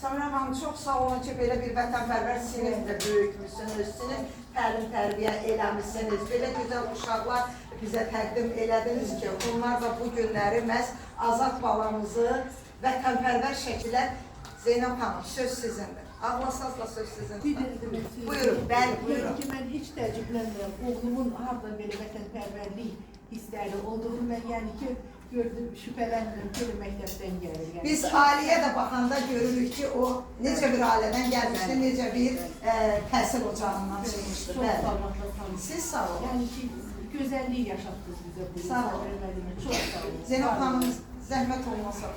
Samira xanım, çox sağ olun ki, belə bir vətənpərvər sinifdə böyütmüsünüz, sinif təlim tərbiyə eləmişsiniz, belə gözəl uşaqlar bizə təqdim elədiniz ki, bunlar da bu günləri məhz Azad balamızı vətənpərvər şəkildə Zeynəb xanım, söz sizindir. Ağlasazla söz sizindir. Buyurun, bəli, buyurun. ki, mən heç təəccüblənmirəm. Oğlumun hardan belə vətənpərvərlik hissləri olduğunu mən yəni ki, gördüm, şübhələnmirəm ki, elə məktəbdən gəlir. Yəni. Biz ailəyə də baxanda görürük ki, o necə bir ailədən gəlmişdi, necə bir e, təhsil ocağından çıxmışdı. Bəli. Siz sağ olun. Yəni ki, gözəllik yaşatdınız bizə bu Sağ olun. Çox sağ olun. Olun. Hanım zəhmət olmasa.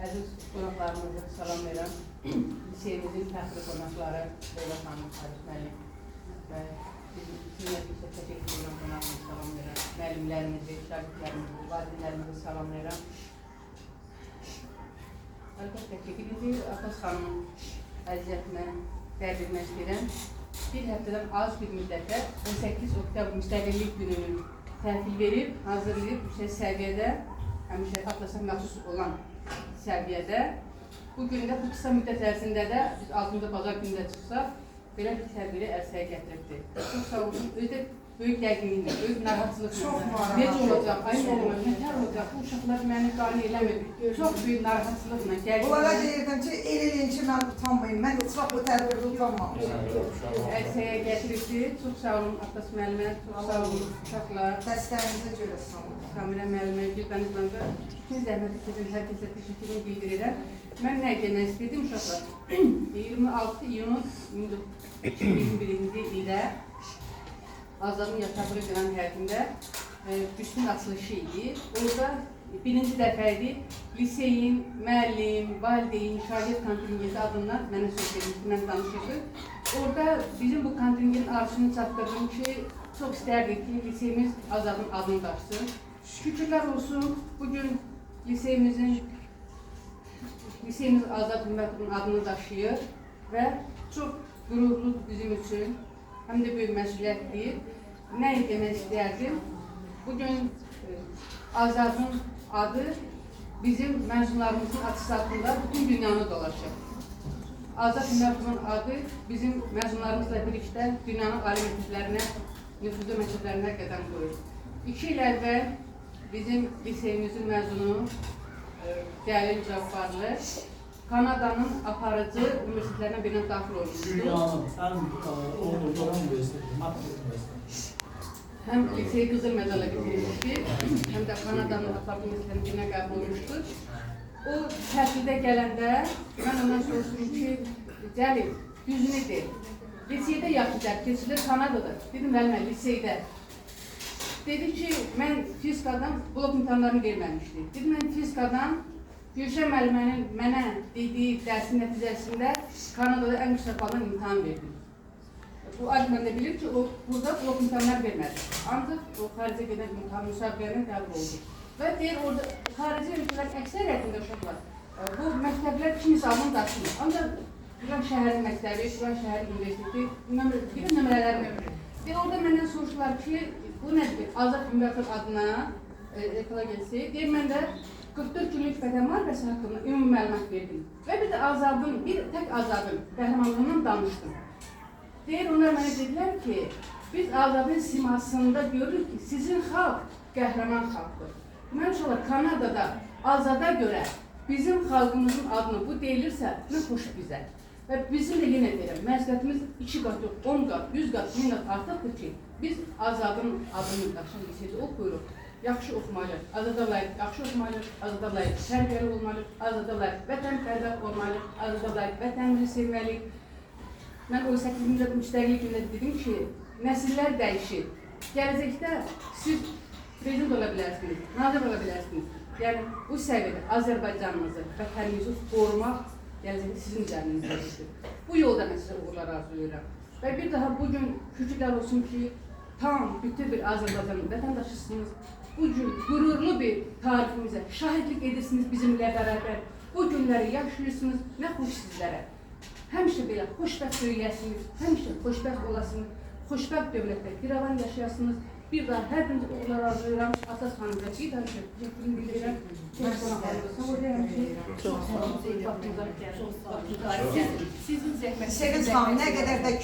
Əziz qonaqlarımızı salam verirəm. Liseyimizin fəxri qonaqları Leyla xanım, Arif müəllim və bizim Sinnət Yüksək Təşəkkür edirəm qonağımızı salam verirəm. Müəllimlərimizi, şagirdlərimizi, valideynlərimizi salam verirəm. Əlbəttə ki, birinci Atas xanımın əziyyətinə etmək istəyirəm. Bir həftədən az bir müddətdə 18 oktyabr müstəqillik gününü təhvil verib, hazırlayıb yüksək səviyyədə, həmişə Atlasa məxsus olan səviyyədə. Bu gün də bu qısa müddət ərzində də biz altında bazar günündə çıxsaq, belə bir tədbiri ərsəyə gətiribdi. Çox sağ olun. Özü də böyük yəqinliklə, böyük narahatçılıqla. Çox narahat. Necə olacaq, ay olacaq, nətər olacaq, bu uşaqlar məni qane eləmir. Çox böyük narahatçılıqla Onlara gəldim. deyirdim ki, el elin ki, mən utanmayayım. Mən bu tədbirdə utanmamışam. Ərsəyə gətiribdi. Çox sağ olun Atlas müəllimə, çox sağ olun uşaqlar. Dəstəyinizə görə sağ olun. Kamera müəllimə, Gülbən İzlanda bütün zəhmət etirin, hər kəsə təşəkkürümü bildirirəm. Mən nə demək istədim uşaqlar? 26 iyun 2021-ci ildə Azadın yataqlı qıran həyətində e, büstün açılışı idi. Orada birinci dəfə idi liseyin, müəllim, valideyn, şagird kontingenti adından mənə söz vermişdi, mən danışırdım. Orada bizim bu kontingentin arzusunu çatdırdım ki, çox istərdik ki, liseyimiz Azadın adını daşısın. Şükürlər olsun, bugün liseyimizin liseyimiz Azad Hümmətовun adını daşıyır və çox qürurlu bizim üçün, həm də böyük məsuliyyətdir. Nə demək istəyərdim? Bugün e, Azadın adı bizim məzunlarımızın atıstatında bütün dünyanı dolaşır. Azad Hümmətovun adı bizim məzunlarımızla birlikdə dünyanın ali məktəblərinə, nüfuzlu məktəblərinə qədəm qoyur. İki il əvvəl bizim liseyimizin məzunu e, Cəlil Cabbarlı Kanadanın aparıcı universitetlərinə birinə daxil olmuşdu. Dünyanın en uğurlu üniversitesi, Matrik Üniversitesi. Həm lisey qızıl medala bitirmişdi, həm də Kanadanın aparıcı universitetlərinə birinə qəbul olmuşdu. O təhsildə gələndə mən ondan soruşdum ki, Cəlil, düzünü de. Liseydə yaxşı dərk keçilir, Kanadada. Dedim, müəllimə, liseydə. Dedi ki, mən fizikadan blok imtahanlarını verməmişdim. Dedim, mən fizikadan Gülşən müəllimənin mənə dediyi dərsin nəticəsində Kanadada ən yüksək baldan imtahan verdim. Bu Alman da bilir ki, o burada blok imtahanlar vermədi. Ancaq o xaricə gedən imtahan müsabiqələrine qəbul oldu. Və deyir, orada xarici ölkələrin əksəriyyətində uşaqlar e, bu məktəblər kimisə adını daşımır. Ancaq filan şəhərin məktəbi, filan şəhərin universiteti, bir nömrələr verir. Deyir, orada məndən soruşdular ki, bu nədir? Azad Ümumiyyətov adına e, gəlsə, deyir, mən də 44 günlük vətən müharibəsi haqqında ümumi məlumat verdim. Və bir də Azadın, bir tək Azadın qəhrəmanlığından danışdım. Deyir, onlar mənə dedilər ki, biz Azadın simasında görürük ki, sizin xalq qəhrəman xalqdır. Mən uşaqlar Kanadada Azada görə bizim xalqımızın adını bu deyilirsə, nə xoş bizə. Və bizim də yenə deyirəm, məsuliyyətimiz iki qat yox, 10 qat, 100 qat, 1000 qat artıqdır ki, biz Azadın adını daşıyan liseydə oxuyuruq. Yaxşı oxumalı, azada layiq yaxşı oxumalı, azada layiq tərbiyəli olmalı, azada layiq vətənpərvər olmalı, azada layiq vətənimizi sevməliyik. Mən o 8-ci müstəqillik günündə dedim ki, nəsillər dəyişir. Gələcəkdə siz prezident ola bilərsiniz, nazir ola bilərsiniz. Yəni bu səviyyədə Azərbaycanımızı, vətənimizi qorumaq gələcəkdə sizin üzərinizdə Bu yolda mən sizə uğurlar arzulayıram. Və bir daha bugün şükürlər olsun ki, tam bütün bir Azərbaycan vətəndaşısınız. Bu gün qürurlu bir tariximizə şahidlik edirsiniz bizimlə bərabər. Bu günləri yaşayırsınız. Nə xoş sizlərə. Həmişə belə xoşbəxt böyüyəsiniz, həmişə xoşbəxt olasınız. xoşbəxt dövlətdə firavan yaşayasınız. Bir daha hər biriniz uğurlar arzulayıram. Asas xanım və daha təşəkkür bildirirəm. Çox sağ olun. Sizin zəhmətinizə Şeriz xanım nə qədər də